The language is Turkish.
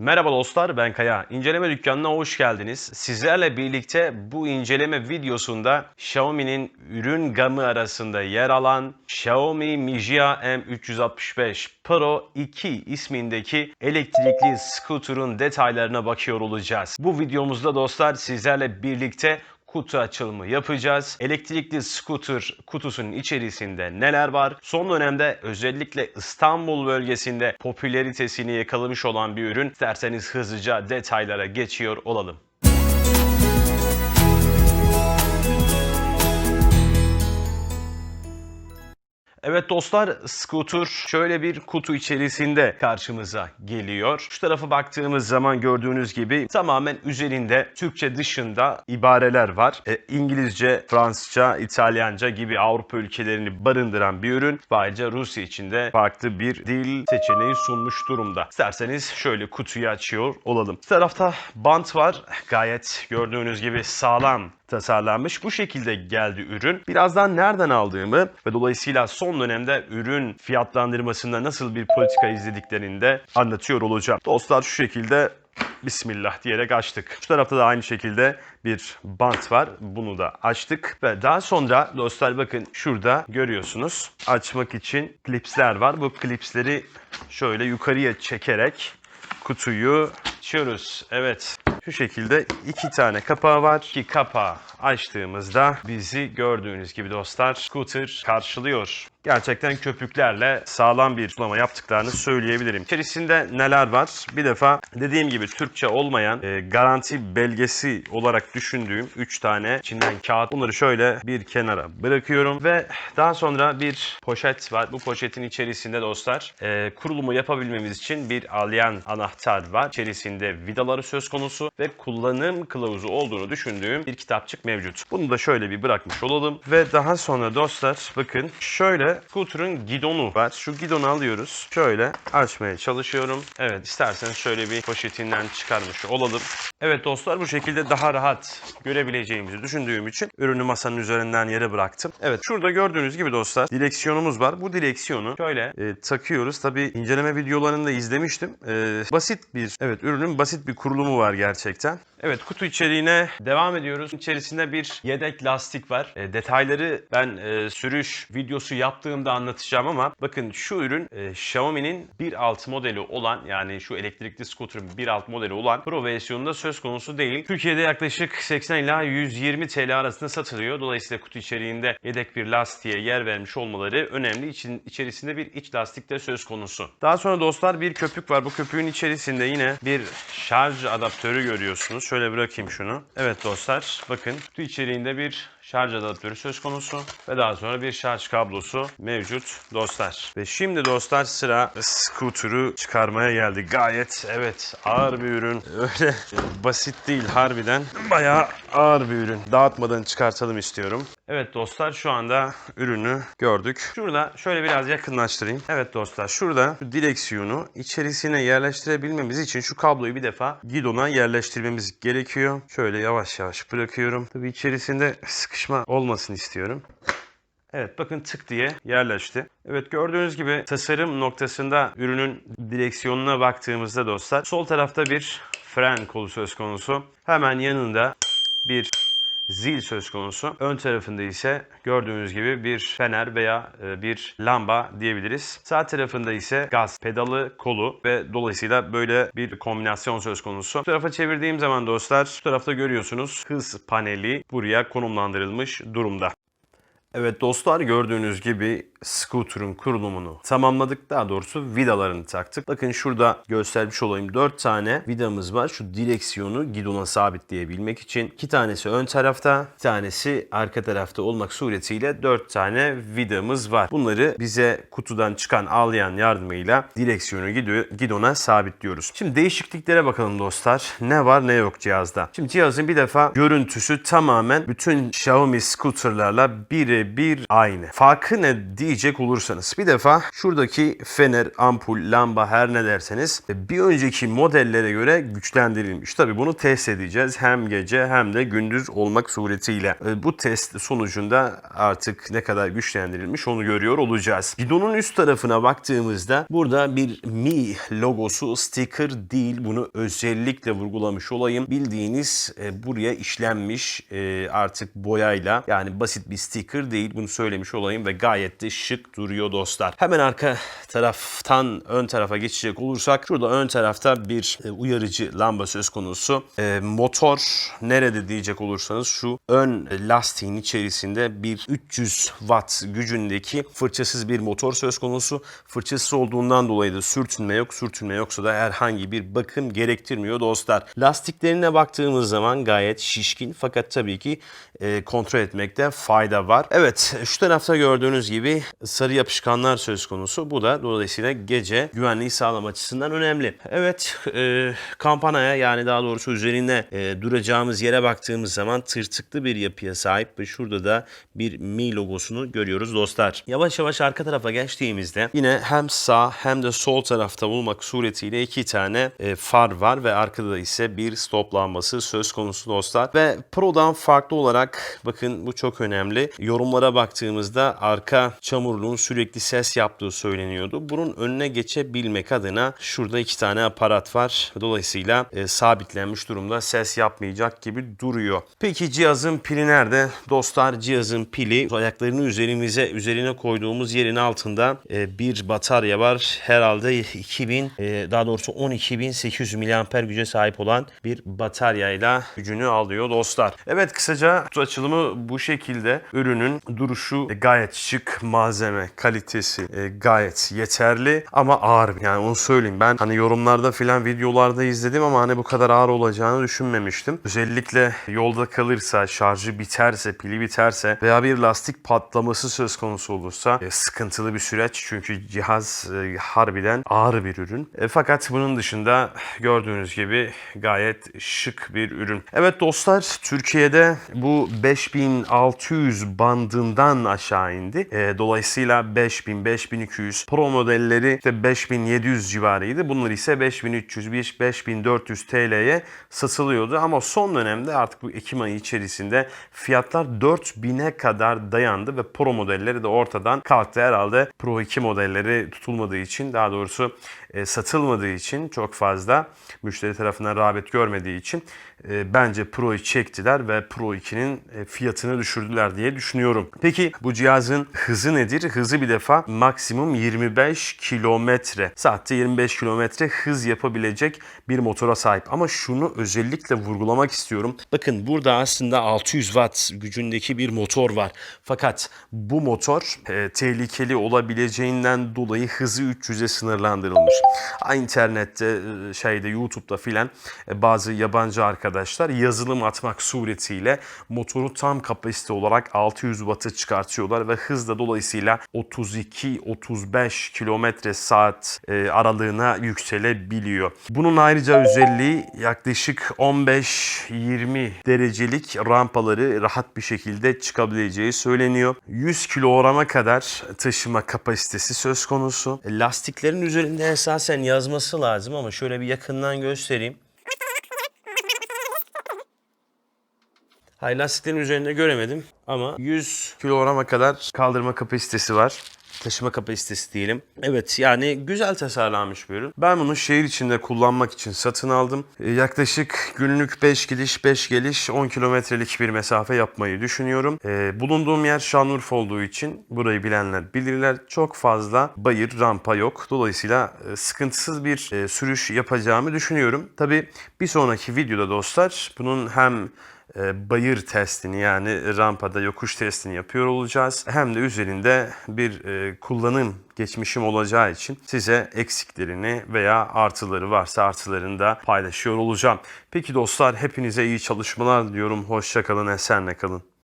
Merhaba dostlar ben Kaya. İnceleme dükkanına hoş geldiniz. Sizlerle birlikte bu inceleme videosunda Xiaomi'nin ürün gamı arasında yer alan Xiaomi Mijia M365 Pro 2 ismindeki elektrikli scooter'ın detaylarına bakıyor olacağız. Bu videomuzda dostlar sizlerle birlikte kutu açılımı yapacağız. Elektrikli scooter kutusunun içerisinde neler var? Son dönemde özellikle İstanbul bölgesinde popülaritesini yakalamış olan bir ürün. İsterseniz hızlıca detaylara geçiyor olalım. Evet dostlar, scooter şöyle bir kutu içerisinde karşımıza geliyor. Şu tarafa baktığımız zaman gördüğünüz gibi tamamen üzerinde Türkçe dışında ibareler var. E, İngilizce, Fransızca, İtalyanca gibi Avrupa ülkelerini barındıran bir ürün. Ayrıca Rusya için de farklı bir dil seçeneği sunmuş durumda. İsterseniz şöyle kutuyu açıyor olalım. Bu tarafta bant var. Gayet gördüğünüz gibi sağlam tasarlanmış. Bu şekilde geldi ürün. Birazdan nereden aldığımı ve dolayısıyla son dönemde ürün fiyatlandırmasında nasıl bir politika izlediklerini de anlatıyor olacağım. Dostlar şu şekilde Bismillah diyerek açtık. Şu tarafta da aynı şekilde bir bant var. Bunu da açtık. Ve daha sonra dostlar bakın şurada görüyorsunuz. Açmak için klipsler var. Bu klipsleri şöyle yukarıya çekerek kutuyu açıyoruz. Evet. Şu şekilde iki tane kapağı var. İki kapağı açtığımızda bizi gördüğünüz gibi dostlar scooter karşılıyor. Gerçekten köpüklerle sağlam bir sulama yaptıklarını söyleyebilirim. İçerisinde neler var? Bir defa dediğim gibi Türkçe olmayan e, garanti belgesi olarak düşündüğüm 3 tane içinden kağıt. Bunları şöyle bir kenara bırakıyorum ve daha sonra bir poşet var. Bu poşetin içerisinde dostlar e, kurulumu yapabilmemiz için bir alyan anahtar var. İçerisinde vidaları söz konusu ve kullanım kılavuzu olduğunu düşündüğüm bir kitapçık mevcut. Bunu da şöyle bir bırakmış olalım ve daha sonra dostlar bakın şöyle scooter'ın gidonu var. Şu gidonu alıyoruz. Şöyle açmaya çalışıyorum. Evet isterseniz şöyle bir poşetinden çıkarmış olalım. Evet dostlar bu şekilde daha rahat görebileceğimizi düşündüğüm için ürünü masanın üzerinden yere bıraktım. Evet şurada gördüğünüz gibi dostlar direksiyonumuz var. Bu direksiyonu şöyle e, takıyoruz. Tabi inceleme videolarını da izlemiştim. E, basit bir evet ürünün basit bir kurulumu var gerçekten. Evet kutu içeriğine devam ediyoruz. İçerisinde bir yedek lastik var. E, detayları ben e, sürüş videosu yaptığımda anlatacağım ama bakın şu ürün e, Xiaomi'nin 1.6 modeli olan yani şu elektrikli scooter'ın 1.6 modeli olan Pro versiyonunda söz konusu değil. Türkiye'de yaklaşık 80 ila 120 TL arasında satılıyor. Dolayısıyla kutu içeriğinde yedek bir lastiğe yer vermiş olmaları önemli. İçin, içerisinde bir iç lastik de söz konusu. Daha sonra dostlar bir köpük var. Bu köpüğün içerisinde yine bir şarj adaptörü görüyorsunuz. Şöyle bırakayım şunu. Evet dostlar bakın kutu içeriğinde bir şarj adaptörü söz konusu ve daha sonra bir şarj kablosu mevcut dostlar. Ve şimdi dostlar sıra scooter'ı çıkarmaya geldi. Gayet evet ağır bir ürün. Öyle basit değil harbiden. Bayağı ağır bir ürün. Dağıtmadan çıkartalım istiyorum. Evet dostlar şu anda ürünü gördük. Şurada şöyle biraz yakınlaştırayım. Evet dostlar şurada şu direksiyonu içerisine yerleştirebilmemiz için şu kabloyu bir defa gidona yerleştirmemiz gerekiyor. Şöyle yavaş yavaş bırakıyorum. Tabii içerisinde sıkışma olmasın istiyorum. Evet bakın tık diye yerleşti. Evet gördüğünüz gibi tasarım noktasında ürünün direksiyonuna baktığımızda dostlar sol tarafta bir fren kolu söz konusu. Hemen yanında bir zil söz konusu. Ön tarafında ise gördüğünüz gibi bir fener veya e, bir lamba diyebiliriz. Sağ tarafında ise gaz pedalı kolu ve dolayısıyla böyle bir kombinasyon söz konusu. Bu tarafa çevirdiğim zaman dostlar bu tarafta görüyorsunuz hız paneli buraya konumlandırılmış durumda. Evet dostlar gördüğünüz gibi scooter'ın kurulumunu tamamladık. Daha doğrusu vidalarını taktık. Bakın şurada göstermiş olayım. 4 tane vidamız var. Şu direksiyonu gidona sabitleyebilmek için. 2 tanesi ön tarafta, bir tanesi arka tarafta olmak suretiyle 4 tane vidamız var. Bunları bize kutudan çıkan ağlayan yardımıyla direksiyonu gidona sabitliyoruz. Şimdi değişikliklere bakalım dostlar. Ne var ne yok cihazda. Şimdi cihazın bir defa görüntüsü tamamen bütün Xiaomi scooter'larla birebir aynı. Farkı ne diyecek olursanız bir defa şuradaki fener, ampul, lamba her ne derseniz bir önceki modellere göre güçlendirilmiş. Tabi bunu test edeceğiz hem gece hem de gündüz olmak suretiyle. E, Bu test sonucunda artık ne kadar güçlendirilmiş onu görüyor olacağız. Bidonun üst tarafına baktığımızda burada bir Mi logosu sticker değil. Bunu özellikle vurgulamış olayım. Bildiğiniz e, buraya işlenmiş e, artık boyayla yani basit bir sticker değil. Bunu söylemiş olayım ve gayet de şık duruyor dostlar. Hemen arka taraftan ön tarafa geçecek olursak şurada ön tarafta bir e, uyarıcı lamba söz konusu. E, motor nerede diyecek olursanız şu ön lastiğin içerisinde bir 300 watt gücündeki fırçasız bir motor söz konusu. Fırçasız olduğundan dolayı da sürtünme yok. Sürtünme yoksa da herhangi bir bakım gerektirmiyor dostlar. Lastiklerine baktığımız zaman gayet şişkin fakat tabii ki e, kontrol etmekte fayda var. Evet şu tarafta gördüğünüz gibi sarı yapışkanlar söz konusu. Bu da dolayısıyla gece güvenliği sağlam açısından önemli. Evet e, kampanaya yani daha doğrusu üzerine e, duracağımız yere baktığımız zaman tırtıklı bir yapıya sahip ve şurada da bir Mi logosunu görüyoruz dostlar. Yavaş yavaş arka tarafa geçtiğimizde yine hem sağ hem de sol tarafta bulmak suretiyle iki tane e, far var ve arkada ise bir stop lambası söz konusu dostlar. Ve Pro'dan farklı olarak bakın bu çok önemli. Yorumlara baktığımızda arka çamurluğun sürekli ses yaptığı söyleniyordu. Bunun önüne geçebilmek adına şurada iki tane aparat var. Dolayısıyla e, sabitlenmiş durumda ses yapmayacak gibi duruyor. Peki cihazın pili nerede? Dostlar cihazın pili ayaklarını üzerimize üzerine koyduğumuz yerin altında e, bir batarya var. Herhalde 2000 e, daha doğrusu 12.800 miliamper güce sahip olan bir bataryayla gücünü alıyor dostlar. Evet kısaca açılımı bu şekilde. Ürünün duruşu e, gayet şık, malzeme kalitesi e, gayet yeterli ama ağır. Yani onu söyleyeyim. Ben hani yorumlarda filan videolarda izledim ama hani bu kadar ağır olacağını düşünmemiştim. Özellikle yolda kalırsa, şarjı biterse, pili biterse veya bir lastik patlaması söz konusu olursa e, sıkıntılı bir süreç. Çünkü cihaz harbiden ağır bir ürün. Fakat bunun dışında gördüğünüz gibi gayet şık bir ürün. Evet dostlar Türkiye'de bu 5600 bandından aşağı indi. E, dolayısıyla 5000, 5200 Pro modelleri işte 5700 civarıydı. Bunlar ise 5300, 5400 TL'ye satılıyordu. Ama son dönemde artık bu Ekim ayı içerisinde fiyatlar 4000'e kadar dayandı ve Pro modelleri de ortadan kalktı. Herhalde Pro 2 modelleri tutulmadığı için daha doğrusu e, satılmadığı için çok fazla müşteri tarafından rağbet görmediği için e, bence Pro'yu çektiler ve Pro 2'nin e, fiyatını düşürdüler diye düşünüyorum. Peki bu cihazın hızı nedir? Hızı bir defa maksimum 25 kilometre. Saatte 25 kilometre hız yapabilecek bir motora sahip. Ama şunu özellikle vurgulamak istiyorum. Bakın burada aslında 600 watt gücündeki bir motor var. Fakat bu motor e, tehlikeli olabileceğinden dolayı hızı 300'e sınırlandırılmış. İnternette, e, şeyde YouTube'da filan bazı yabancı arkadaşlar yazılım atmak suretiyle motoru tam kapasite olarak 600 watt'a çıkartıyorlar ve hız da dolayısıyla 32-35 kilometre saat e, aralığına yükselebiliyor. Bunun ayrıca özelliği yaklaşık 15-20 derecelik rampaları rahat bir şekilde çıkabileceği söyleniyor. 100 kilograma kadar taşıma kapasitesi söz konusu. Lastiklerin üzerinde esasen yazması lazım ama şöyle bir yakından göstereyim. Hayır lastiklerin üzerinde göremedim ama 100 kilograma kadar kaldırma kapasitesi var. Taşıma kapasitesi diyelim. Evet yani güzel tasarlanmış bir ürün. Ben bunu şehir içinde kullanmak için satın aldım. Ee, yaklaşık günlük 5 gidiş 5 geliş 10 kilometrelik bir mesafe yapmayı düşünüyorum. Ee, bulunduğum yer Şanlıurfa olduğu için burayı bilenler bilirler. Çok fazla bayır rampa yok. Dolayısıyla e, sıkıntısız bir e, sürüş yapacağımı düşünüyorum. Tabi bir sonraki videoda dostlar bunun hem e, bayır testini yani rampada yokuş testini yapıyor olacağız. Hem de üzerinde bir e, kullanım geçmişim olacağı için size eksiklerini veya artıları varsa artılarını da paylaşıyor olacağım. Peki dostlar hepinize iyi çalışmalar diliyorum. Hoşçakalın, esenle kalın.